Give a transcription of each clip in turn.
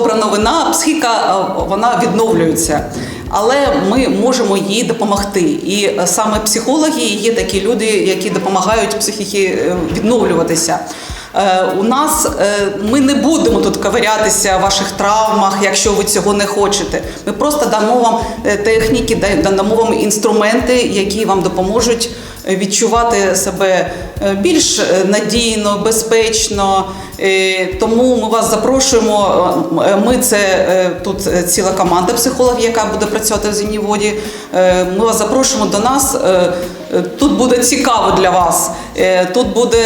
новина. Психіка е, вона відновлюється. Але ми можемо їй допомогти. І е, саме психологи є такі люди, які допомагають психіки е, відновлюватися. Е, У нас е, ми не будемо тут ковирятися в ваших травмах, якщо ви цього не хочете. Ми просто дамо вам е, техніки, да- дамо вам інструменти, які вам допоможуть відчувати себе більш надійно, безпечно. Тому ми вас запрошуємо. Ми це тут ціла команда психологів, яка буде працювати в Зімніводі. Е, Ми вас запрошуємо до нас. Тут буде цікаво для вас. Тут буде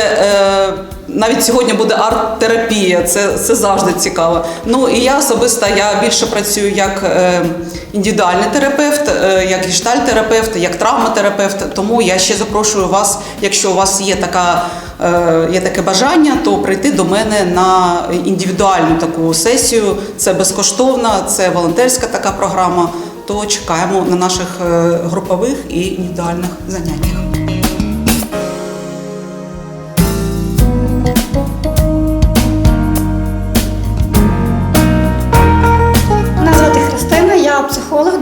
навіть сьогодні буде арт-терапія. Це, це завжди цікаво. Ну і я особисто я більше працюю як е, індивідуальний терапевт, е, як гештальт-терапевт, як травматерапевт. Тому я ще запрошую вас, якщо у вас є така. е, Є таке бажання, то прийти до мене на індивідуальну таку сесію. Це безкоштовна, це волонтерська така програма. То чекаємо на наших е, групових і індивідуальних заняттях.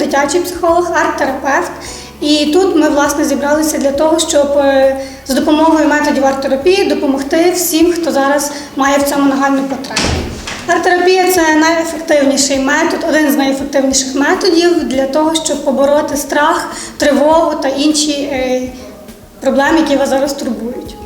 Дитячий психолог, арт-терапевт. І тут ми власне зібралися для того, щоб е, за допомогою методів арт-терапії допомогти всім, хто зараз має в цьому нагальну потребу. Арт-терапія це найефективніший метод, один з найефективніших методів для того, щоб побороти страх, тривогу та інші е, проблеми, які вас зараз турбують.